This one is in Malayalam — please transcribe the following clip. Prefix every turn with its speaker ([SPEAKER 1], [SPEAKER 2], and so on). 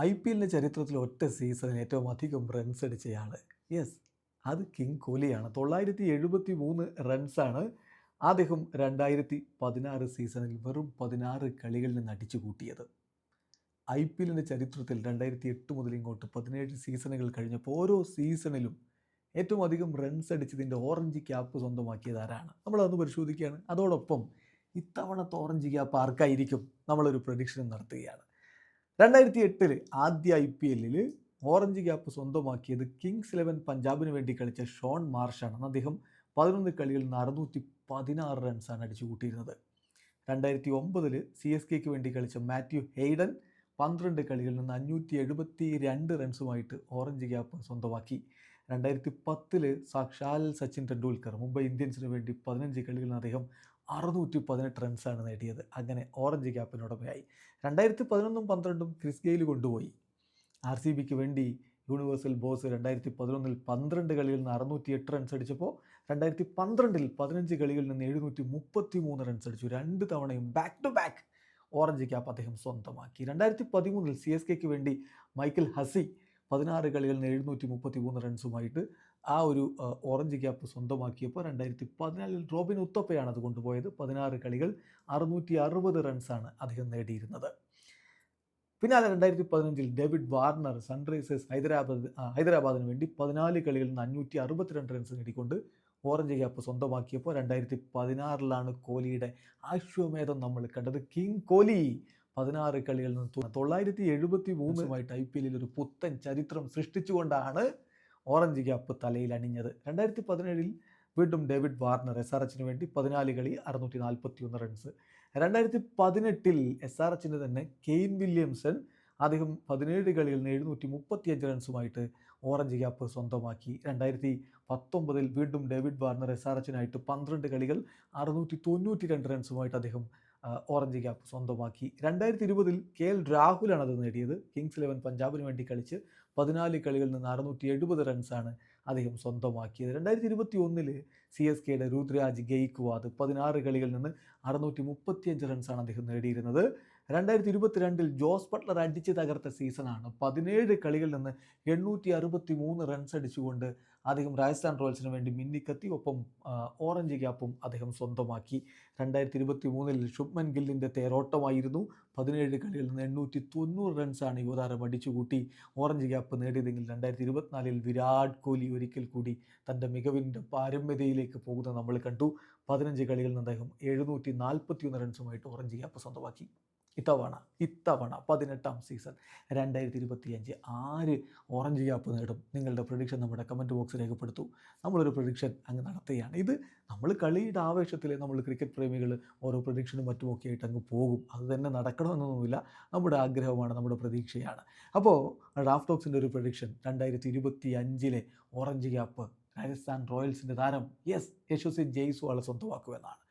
[SPEAKER 1] ഐ പി എല്ലിന്റെ ചരിത്രത്തിൽ ഒറ്റ സീസണിൽ ഏറ്റവും അധികം റൺസ് അടിച്ചയാൾ യെസ് അത് കിങ് കോഹ്ലിയാണ് തൊള്ളായിരത്തി എഴുപത്തി മൂന്ന് റൺസാണ് അദ്ദേഹം രണ്ടായിരത്തി പതിനാറ് സീസണിൽ വെറും പതിനാറ് കളികളിൽ നിന്ന് അടിച്ചു കൂട്ടിയത്. ഐ പി എല്ലിന്റെ ചരിത്രത്തിൽ രണ്ടായിരത്തി എട്ട് മുതൽ ഇങ്ങോട്ട് പതിനേഴ് സീസണുകൾ കഴിഞ്ഞപ്പോൾ ഓരോ സീസണിലും ഏറ്റവും അധികം റൺസ് അടിച്ചതിന്റെ ഓറഞ്ച് ക്യാപ്പ് സ്വന്തമാക്കിയത് ആരാണ്? നമ്മളതൊന്ന് പരിശോധിക്കുകയാണ്. അതോടൊപ്പം ഇത്തവണത്തെ ഓറഞ്ച് ക്യാപ്പ് ആർക്കായിരിക്കും? നമ്മളൊരു പ്രഡിക്ഷൻ നടത്തുകയാണ്. രണ്ടായിരത്തി എട്ടിൽ ആദ്യ ഐ പി എല്ലിൽ ഓറഞ്ച് ക്യാപ്പ് സ്വന്തമാക്കിയത് കിങ്സ് ഇലവൻ പഞ്ചാബിന് വേണ്ടി കളിച്ച ഷോൺ മാർഷാണ്. അന്ന് അദ്ദേഹം പതിനൊന്ന് കളികളിൽ നിന്ന് അറുന്നൂറ്റി പതിനാറ് റൺസാണ് അടിച്ചു കൂട്ടിയിരുന്നത് രണ്ടായിരത്തി ഒമ്പതിൽ സി എസ് കെക്ക് വേണ്ടി കളിച്ച മാത്യു ഹെയ്ഡൻ പന്ത്രണ്ട് കളികളിൽ നിന്ന് അഞ്ഞൂറ്റി എഴുപത്തി രണ്ട് റൺസുമായിട്ട് ഓറഞ്ച് ക്യാപ്പ് സ്വന്തമാക്കി. രണ്ടായിരത്തി പത്തിൽ സാക്ഷാൽ സച്ചിൻ ടെണ്ടുൽക്കർ മുംബൈ ഇന്ത്യൻസിന് വേണ്ടി പതിനഞ്ച് കളികളിൽ നിന്ന് അദ്ദേഹം അറുന്നൂറ്റി പതിനെട്ട് റൺസാണ് നേടിയത്. അങ്ങനെ ഓറഞ്ച് ക്യാപ്പിനുടമയായി രണ്ടായിരത്തി പതിനൊന്നും പന്ത്രണ്ടും ക്രിസ് ഗെയിൽ കൊണ്ടുപോയി. ആർ സി ബിക്ക് വേണ്ടി യൂണിവേഴ്സൽ ബോസ് രണ്ടായിരത്തി പതിനൊന്നിൽ പന്ത്രണ്ട് കളിയിൽ നിന്ന് അറുന്നൂറ്റി എട്ട് റൺസ് അടിച്ചപ്പോൾ രണ്ടായിരത്തി പന്ത്രണ്ടിൽ പതിനഞ്ച് കളികളിൽ നിന്ന് എഴുന്നൂറ്റി മുപ്പത്തി മൂന്ന് റൺസ് അടിച്ചു. രണ്ട് തവണയും back to back orange cap അദ്ദേഹം സ്വന്തമാക്കി. രണ്ടായിരത്തി പതിമൂന്നിൽ സി എസ് കെക്ക് വേണ്ടി മൈക്കിൾ ഹസി പതിനാറ് കളികളിൽ എഴുന്നൂറ്റി മുപ്പത്തി മൂന്ന് റൺസുമായിട്ട് ആ ഒരു ഓറഞ്ച് ക്യാപ്പ് സ്വന്തമാക്കിയപ്പോൾ രണ്ടായിരത്തി പതിനാലിൽ റോബിൻ ഉത്തപ്പയാണ് അത് കൊണ്ടുപോയത്. പതിനാറ് കളികൾ അറുന്നൂറ്റി അറുപത് റൺസാണ് അദ്ദേഹം നേടിയിരുന്നത്. പിന്നാലെ രണ്ടായിരത്തി പതിനഞ്ചിൽ ഡേവിഡ് വാർണർ സൺറൈസേഴ്സ് ഹൈദരാബാദ് ഹൈദരാബാദിന് വേണ്ടി പതിനാല് കളികളിൽ നിന്ന് അഞ്ഞൂറ്റി അറുപത്തിരണ്ട് റൺസ് നേടിക്കൊണ്ട് ഓറഞ്ച് ക്യാപ്പ് സ്വന്തമാക്കിയപ്പോൾ രണ്ടായിരത്തി പതിനാറിലാണ് കോഹ്ലിയുടെ ആശ്വമേധം നമ്മൾ കണ്ടത്. കിങ് കോഹ്ലി പതിനാറ് കളികളിൽ നിന്ന് തൊള്ളായിരത്തി എഴുപത്തി മൂന്നുമായിട്ട് ഐ പി എല്ലിൽ ഒരു പുത്തൻ ചരിത്രം സൃഷ്ടിച്ചുകൊണ്ടാണ് ഓറഞ്ച് ക്യാപ്പ് തലയിൽ അണിഞ്ഞത്. രണ്ടായിരത്തി പതിനേഴിൽ വീണ്ടും ഡേവിഡ് വാർണർ എസ് ആർ എച്ചിന് വേണ്ടി പതിനാല് കളി അറുന്നൂറ്റി നാൽപ്പത്തി ഒന്ന് റൺസ് രണ്ടായിരത്തി പതിനെട്ടിൽ എസ് ആർ എച്ചിന് തന്നെ കെയിൻ വില്യംസൺ അദ്ദേഹം പതിനേഴ് കളിയിൽ നിന്ന് എഴുന്നൂറ്റി മുപ്പത്തിയഞ്ച് റൺസുമായിട്ട് ഓറഞ്ച് ക്യാപ്പ് സ്വന്തമാക്കി. രണ്ടായിരത്തി പത്തൊമ്പതിൽ വീണ്ടും ഡേവിഡ് വാർണർ എസ് ആർ എച്ചിനായിട്ട് പന്ത്രണ്ട് കളികൾ അറുന്നൂറ്റി തൊണ്ണൂറ്റി രണ്ട് റൺസുമായിട്ട് അദ്ദേഹം ഓറഞ്ച് ക്യാപ്പ് സ്വന്തമാക്കി. രണ്ടായിരത്തി ഇരുപതിൽ കെ എൽ രാഹുലാണ് അത് നേടിയത്. കിങ്സ് ഇലവൻ പഞ്ചാബിന് വേണ്ടി കളിച്ച് പതിനാല് കളികളിൽ നിന്ന് അറുന്നൂറ്റി എഴുപത് റൺസാണ് അദ്ദേഹം സ്വന്തമാക്കിയത്. രണ്ടായിരത്തി ഇരുപത്തി ഒന്നിൽ സി എസ് കെയുടെ രുദ്രാജ് ഗെയ്ക്വാദ് പതിനാറ് കളികളിൽ നിന്ന് അറുന്നൂറ്റി മുപ്പത്തിയഞ്ച് റൺസാണ് അദ്ദേഹം നേടിയിരുന്നത്. രണ്ടായിരത്തി ഇരുപത്തിരണ്ടിൽ ജോസ് ബട്ട്ലർ അടിച്ച് തകർത്ത സീസണാണ്. പതിനേഴ് കളികളിൽ നിന്ന് എണ്ണൂറ്റി അറുപത്തി മൂന്ന് റൺസ് അടിച്ചുകൊണ്ട് അദ്ദേഹം രാജസ്ഥാൻ റോയൽസിന് വേണ്ടി മിന്നിക്കത്തി ഒപ്പം ഓറഞ്ച് ക്യാപ്പും അദ്ദേഹം സ്വന്തമാക്കി. രണ്ടായിരത്തി ഇരുപത്തി മൂന്നിൽ ശുഭ്മൻ ഗില്ലിന്റെ തേരോട്ടമായിരുന്നു. പതിനേഴ് കളികളിൽ നിന്ന് എണ്ണൂറ്റി തൊണ്ണൂറ് റൺസാണ് യുവതാരം അടിച്ചുകൂട്ടി ഓറഞ്ച് ക്യാപ്പ് നേടിയതെങ്കിൽ രണ്ടായിരത്തി ഇരുപത്തിനാലിൽ വിരാട് കോഹ്ലി ഒരിക്കൽ കൂടി തന്റെ മികവിന്റെ പാരമ്യതയിലേക്ക് പോകുന്നത് നമ്മൾ കണ്ടു. പതിനഞ്ച് കളികളിൽ നിന്ന് അദ്ദേഹം എഴുന്നൂറ്റി നാൽപ്പത്തി ഒന്ന് റൺസുമായിട്ട് ഓറഞ്ച് ക്യാപ്പ് സ്വന്തമാക്കി. ഇത്തവണ ഇത്തവണ പതിനെട്ടാം സീസൺ രണ്ടായിരത്തി ഇരുപത്തിയഞ്ച് ആര് ഓറഞ്ച് ക്യാപ്പ് നേടും? നിങ്ങളുടെ പ്രൊഡിക്ഷൻ നമ്മുടെ കമന്റ് ബോക്സ് രേഖപ്പെടുത്തൂ. നമ്മളൊരു പ്രൊഡിക്ഷൻ അങ്ങ് നടത്തുകയാണ്. ഇത് നമ്മൾ കളിയുടെ ആവേശത്തിൽ നമ്മൾ ക്രിക്കറ്റ് പ്രേമികൾ ഓരോ പ്രൊഡിക്ഷനും മറ്റുമൊക്കെ ആയിട്ട് അങ്ങ് പോകും. അത് തന്നെ നടക്കണമെന്നൊന്നുമില്ല. നമ്മുടെ ആഗ്രഹമാണ് നമ്മുടെ പ്രതീക്ഷയാണ്. അപ്പോൾ ഡ്രാഫ്റ്റ് ടോക്സിന്റെ ഒരു പ്രൊഡിക്ഷൻ രണ്ടായിരത്തി ഇരുപത്തി അഞ്ചിലെ ഓറഞ്ച് ക്യാപ്പ് രാജസ്ഥാൻ റോയൽസിന്റെ താരം യെസ് യശസ്വി ജയ്സ്വാൾ സ്വന്തമാക്കുമെന്നാണ്.